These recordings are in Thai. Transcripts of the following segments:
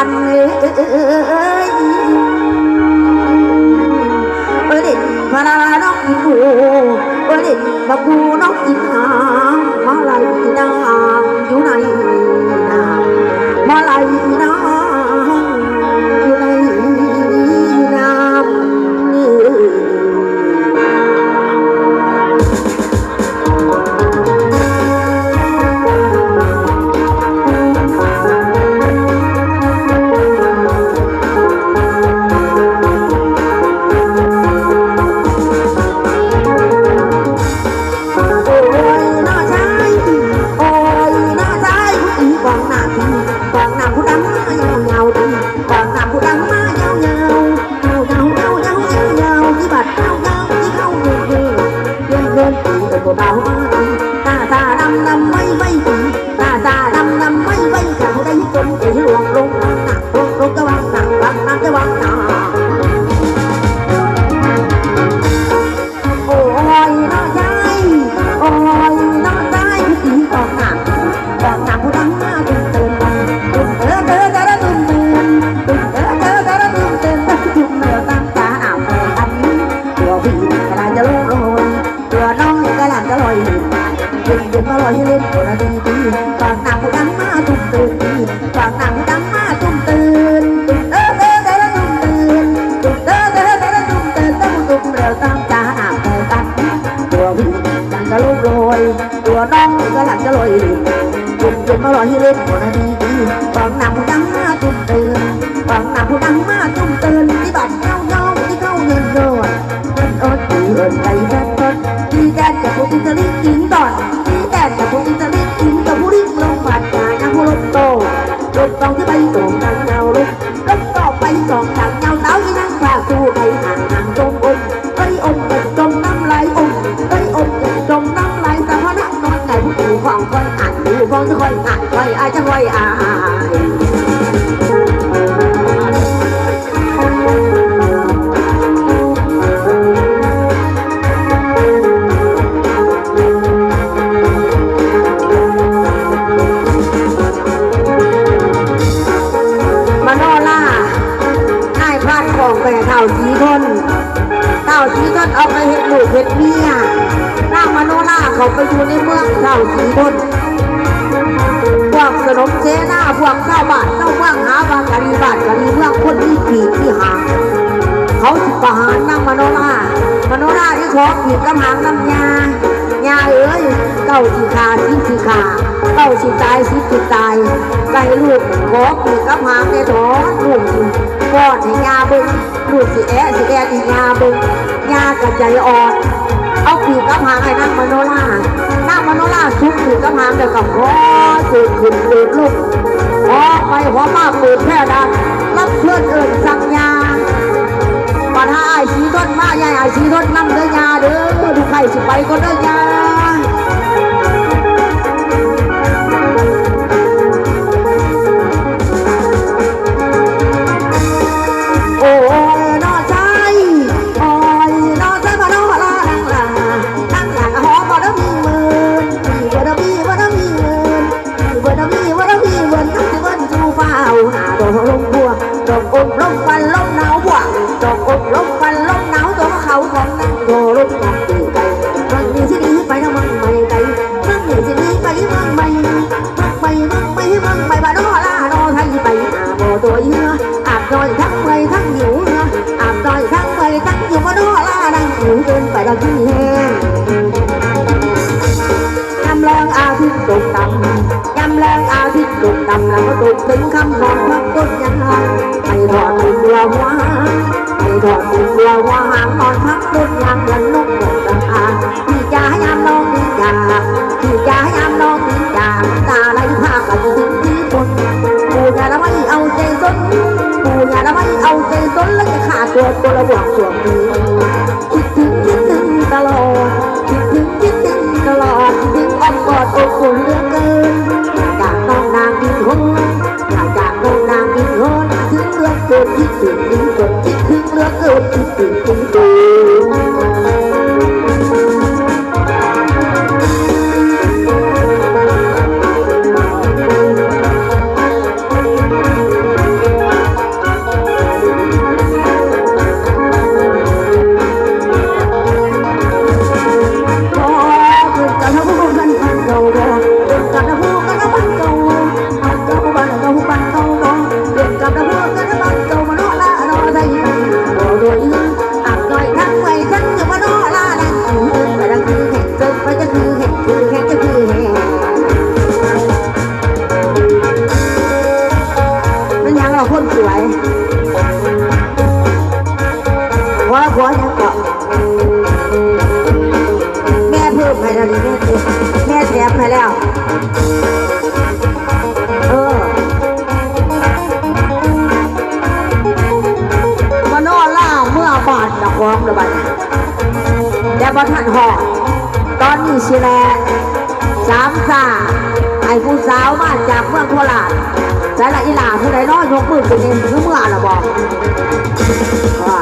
อันเอ้ยเออเด่นพาลาน้องกินหมูเออเด่นบะกูน้องกินหางมาลายนางอยู่ในน้ จะลอยจุ่มจุ่มาลอยให้เล่นหัวนาดีดีฟังนำผู้ดังมาจุ่มเตือนฟังนำผู้ดังมาจุ่มเตือนที่บัดเงาเงาที่เข้าเงินโดดเงินอดที่เอินใจแท้นที่แดนกับผู้อิตาลีกินดอนที่แดนกับผู้อิตาลีกินกับผู้ริมลงบาดยานะผู้ลงโตลงกองที่ไปโด่ ไปอยู่ในเมืองเต่าสีทนพวกสนมเสนาพวกเจ้าบ้านเจ้าเมืองหาบางกะรีบานกะรีเมืองคนที่ปีกที่หางเขาสิประหารนางมโนรามโนราที่ขอปีกกำหางน้ำยายาเอ้ยเก้าสิขาสิสิขาเก้าสิตายสิสิตายไก่ลูกขอปีกกำหางในถอนลูกสิก้อนให้ยาบึงลูกสิแอะสิแอะอียาบึงยากระใจอ่อน เอาปีกกำหางไอ้นั่งมโนรานั่งมโนราซุกปีกกำหางเดียวกับพ่อตื่นขึ้นตื่นลุกพอไปหัวมากเปิดแพร่ดันรับเพื่อนเอิญสั่งยาปัญหาไอ้ชีต้นมาใหญ่ไอ้ชีต้นนั่งเด้อยาเด้อดูใครสิไปก็เด้อยา ล้วที่แห้งยำแรงอาทิตย์ตกต่ำยำแรงอาทิตย์ตกต่ำแล้วก็ตกถึงคำนอนพักต้นยางไงไม่ถอดติดเรือหัวไม่ถอดติดเรือหัวหางนอนพักต้นยางเหมือนนกหมดราคาพี่จ๋ายามน้องพี่จ๋าพี่จ๋ายามน้องพี่จ๋าตาไหลพากันถึงที่คนปู่อย่าละไม่เอาใจสนปู่อย่าละไม่เอาใจสนแล้วจะขาดตัวตัวละบวกส่วนนี้ 嗯 หอดตอนนี้สิแลสามสาไอ้ผู้สาวมาจากเมืองโคราชแต่ละอีหลาผู้ใดน้อยยกมือขึ้นเองคือเมื่อละบอกว่า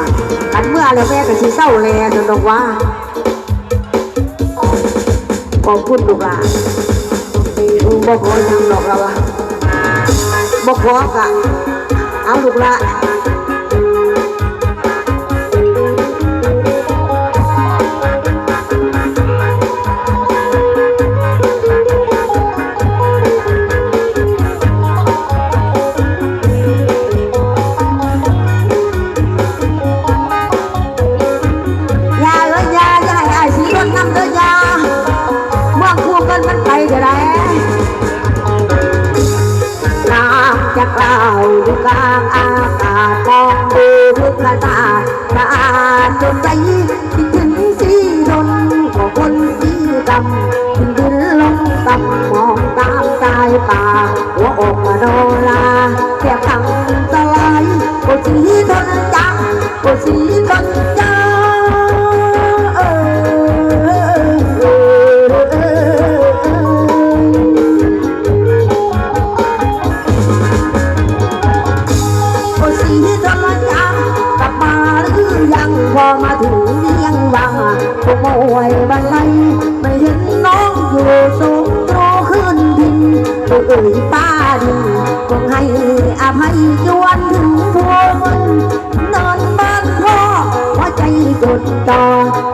อันเมื่อแล้วแม่ก็สิเศร้าแลจนบอกว่าขอบคุณลูกหลานอืมบ่ขอยังหรอกเราอะบ่ขอกะเอาลูกหลาน ป่าหัวอกมโนราแค่พังสลายโอสีทนจังโอสีทนจังเออโอสีทรยากลับมาหรือยังพอมาถึงเลี้ยงวังคงโวยบันไลไม่เห็นน้องอยู่โตขึ้นดิน เอ่ยป้าดินคงให้อภัยจวนถึงพวงนอนบ้านพ่อหัวใจจดจ่อ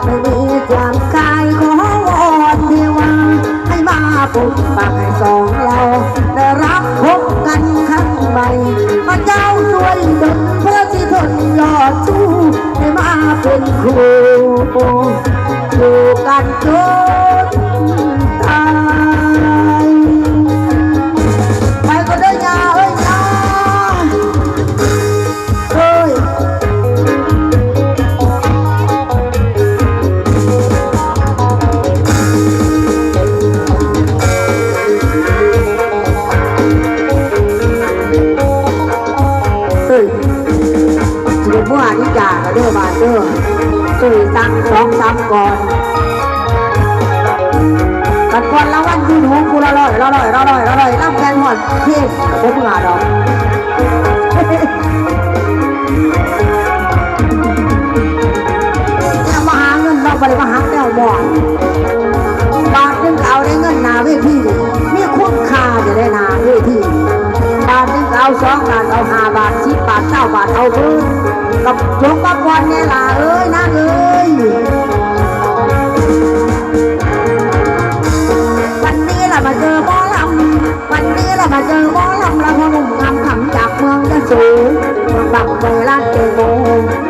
ไม่มีความกายขอวอนเทวาให้มาปกปักให้สองเราได้รับพบกันครั้งใหม่พระเจ้าช่วยดลเพื่อที่ทนยอดสู้ให้มาเป็นครูอยู่กันจน ช่วยตังสองสามก่อนกันก่อนละวันที่หกกูละร้อยละร้อยละร้อยละร้อยน้ำแกงหอดเทียบผมหาดอกเนี่ยมาหาเงินเราไปมาหาแนวบอนบาทนึงเอาได้เงินนาเวทีมีคุณค่าจะได้นาเวทีบาทนึงเอาสองบาทเอาห้าบาทสิบบาทเก้าบาทเอาเพิ่ม กับยกกับวันเนี่ยล่ะเอ้ยนางเอ้ยวันนี้ล่ะมาเจอหมอลำวันนี้ล่ะมาเจอหมอลำแล้วพอหนุ่มงามขำจากเมืองยะโสเมืองบักไฟลาดเจโม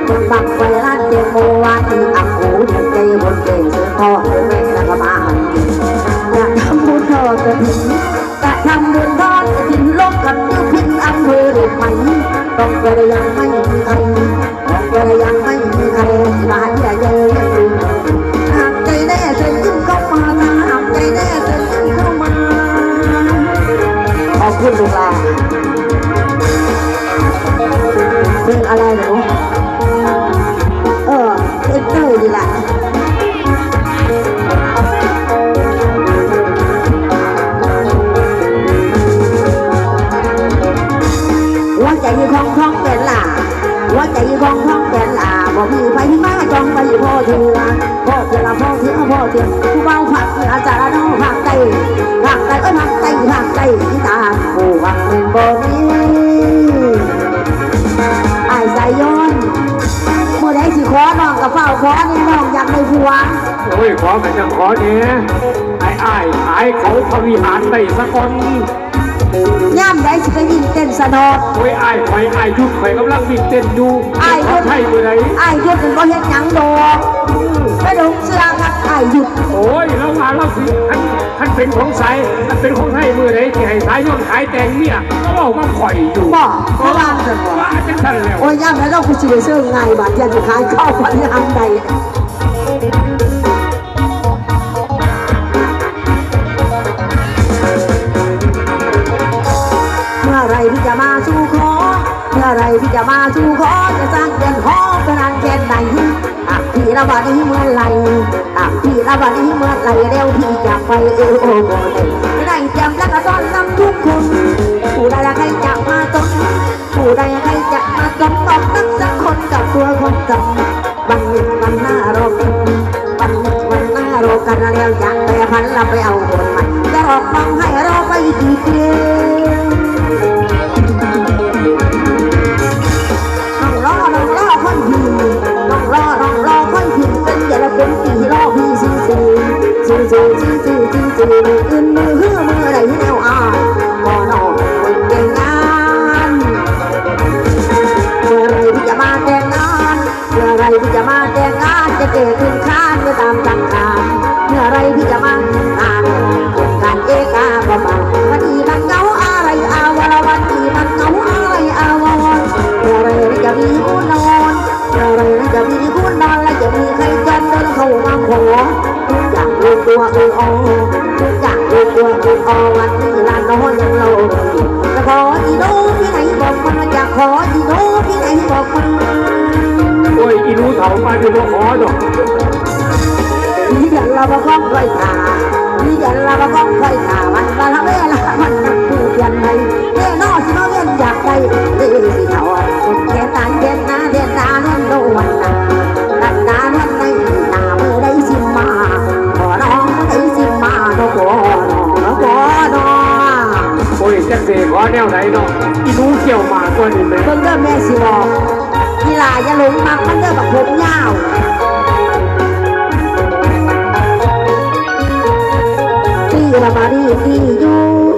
เมืองบักไฟลาดเจโมว่าที่อักหูถูกใจบนเก่งเสือพ่อเเถื่อพ่อเถื่อละพ่อเถื่อพ่อเถือผู้เบาผักอจารย์น้องผักใจผักใจเอ้ยผักใจผักใจที่ตาผู้วังเป็นบ่มีไอ้สายย้อนเมื่อใดสิขอน้องกับเฝ้าขอนี่น้องอยากได้ผัวโอ้ยขอกันจังขอเนี่ยไอ้ไอ้ายขายเขาพวิหารได้สักคน ย่ำได้สิไปยิงเต้นสนอดโอ้ยไอ้ายข่อยไอ้ายยุดข่อยกำลังวิ่งเต้นอยู่อ้ายขอไทยมือไหนไอ้หยุดเป็นบ่เฮ็ดหยังดอกไม่ดงเสื้อครับไอ้หยุดโอ้ยแล้วมาแล้วสิท่านท่านเป็นของใสท่านเป็นของไทยมือไหนที่ให้สายย่นขายแตงเนี่ยก็เล่ามาข่อยอยู่บ่เพราะว่าจังบ่ว่าจังท่านแล้วโอ้ยย่ำแล้วเราคือสิได้ซื้อไงบาดยันสิขายข้าวพันยามใด มื่อไรพี่จะมาสู่ขอจะสร้างเดือนหอขนาดแค่ไหนอะพี่ระบาดนี้เมื่อไหรอะพี่ระบาดนี้เมื่อไหรเร็วพี่จะไปเออโอ้โหไม่ได้เตรียมแล้วก็ต้อนรับทุกคนผู้ใดใครจะมาต้นผู้ใดใครจะมาต้นต้องนักสักคนกับตัวคนจำวันหนึ่งวันหน้ารอกันวันหนึ่งวันหน้ารอกันแล้วอยากไปพันเราไปเอาคนใหม่จะรอฟังให้รอไปกี่เดือ จูจูจูจูจูอื่นมาเฮือ ตัวเอออทุกอย่างรู้ตัวเอออวันนี้ลานน้อยยังโลจะขออีโนที่ไหนบอกมาอยากขออีโนที่ไหนบอกมาโอ้ยอีนูเถามาจะมาขอดอกที่เดี๋ยวเรามาค้องค่อยขาที่เดี๋ยวเรามาค้องค่อยขามันมาทำเวลามันนักผู้เปลี่ยนไปเน่นอสิมาเวียนอยากไปเอ้สิเขาเทียนตาเทียนนาเทียนนาเทียนโดวันนา วไหนเนาะอีหนูเกี่ยวหมากตัวนี้ไหมเบิ่งเด้อแม่สิบอกกีฬาอย่าหลงมักมันเด้อแบบผมยาวตีละมารีตีอยู่